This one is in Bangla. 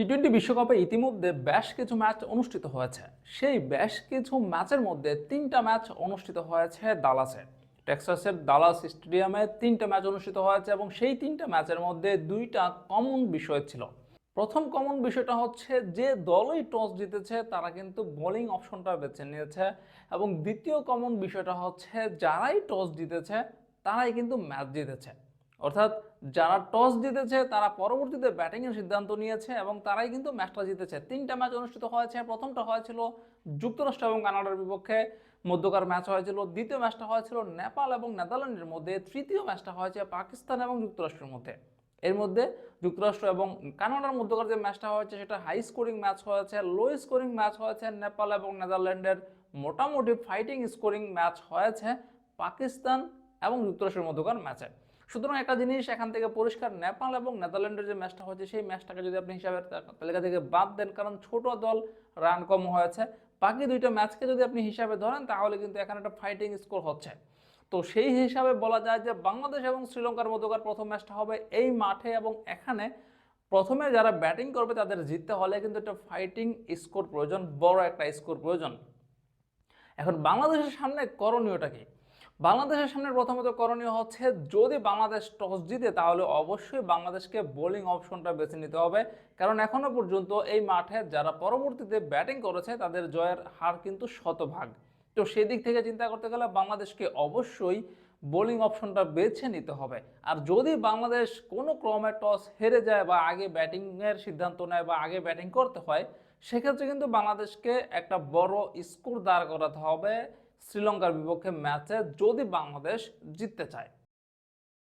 টি টোয়েন্টি বিশ্বকাপে ইতিমধ্যে বেশ কিছু ম্যাচ অনুষ্ঠিত হয়েছে। সেই বেশ কিছু ম্যাচের মধ্যে তিনটা ম্যাচ অনুষ্ঠিত হয়েছে দালাসে টেক্সাসের দালাস স্টেডিয়ামে তিনটা ম্যাচ অনুষ্ঠিত হয়েছে এবং সেই তিনটা ম্যাচের মধ্যে দুইটা কমন বিষয় ছিল। প্রথম কমন বিষয়টা হচ্ছে যে দলই টস জিতেছে, তারা কিন্তু বোলিং অপশনটা বেছে নিয়েছে এবং দ্বিতীয় কমন বিষয়টা হচ্ছে যারাই টস জিতেছে, তারাই কিন্তু ম্যাচ জিতেছে। অর্থাৎ যারা টস জিতেছে, তারা পরবর্তীতে ব্যাটিংয়ের সিদ্ধান্ত নিয়েছে এবং তারাই কিন্তু ম্যাচটা জিতেছে। তিনটা ম্যাচ অনুষ্ঠিত হয়েছে। প্রথমটা হয়েছিল যুক্তরাষ্ট্র এবং কানাডার বিপক্ষে। মধ্যকার ম্যাচ হয়েছিল, দ্বিতীয় ম্যাচটা হয়েছিল নেপাল এবং নেদারল্যান্ডের মধ্যে। তৃতীয় ম্যাচটা হয়েছে পাকিস্তান এবং যুক্তরাষ্ট্রের মধ্যে। এর মধ্যে যুক্তরাষ্ট্র এবং কানাডার মধ্যকার যে ম্যাচটা হয়েছে, সেটা হাই স্কোরিং ম্যাচ হয়েছে, লো স্কোরিং ম্যাচ হয়েছে, নেপাল এবং নেদারল্যান্ডের মোটামুটি ফাইটিং স্কোরিং ম্যাচ হয়েছে পাকিস্তান এবং যুক্তরাষ্ট্রের মধ্যকার ম্যাচে। সুতরাং একটা জিনিস এখান থেকে পরিষ্কার, নেপাল এবং নেদারল্যান্ডের যে ম্যাচটা হয়েছে, সেই ম্যাচটাকে যদি আপনি হিসাবের তালিকা থেকে বাদ দেন, কারণ ছোট দল রান কম হয়েছে। বাকি দুইটা ম্যাচকে যদি আপনি হিসাবে ধরেন, তাহলে কিন্তু এখানে একটা ফাইটিং স্কোর হচ্ছে। তো সেই হিসাবে বলা যায় যে বাংলাদেশ এবং শ্রীলঙ্কার মধ্যকার প্রথম ম্যাচটা হবে এই মাঠে এবং এখানে প্রথমে যারা ব্যাটিং করবে, তাদের জিততে হলে কিন্তু একটা ফাইটিং স্কোর প্রয়োজন, বড় একটা স্কোর প্রয়োজন। এখন বাংলাদেশের সামনে করণীয়টা কি? বাংলাদেশের সামনে প্রথমত করণীয় হচ্ছে, যদি বাংলাদেশ টস জিতে, তাহলে অবশ্যই বাংলাদেশকে বোলিং অপশনটা বেছে নিতে হবে। কারণ এখনও পর্যন্ত এই মাঠে যারা পরবর্তীতে ব্যাটিং করেছে, তাদের জয়ের হার কিন্তু শতভাগ। তো সেদিক থেকে চিন্তা করতে গেলে বাংলাদেশকে অবশ্যই বোলিং অপশনটা বেছে নিতে হবে। আর যদি বাংলাদেশ কোনো ক্রমে টস হেরে যায় বা আগে ব্যাটিংয়ের সিদ্ধান্ত নেয় বা আগে ব্যাটিং করতে হয়, সেক্ষেত্রে কিন্তু বাংলাদেশকে একটা বড় স্কোর দাঁড় করাতে হবে। শ্রীলঙ্কার বিপক্ষে ম্যাচে যদি বাংলাদেশ জিততে চায়।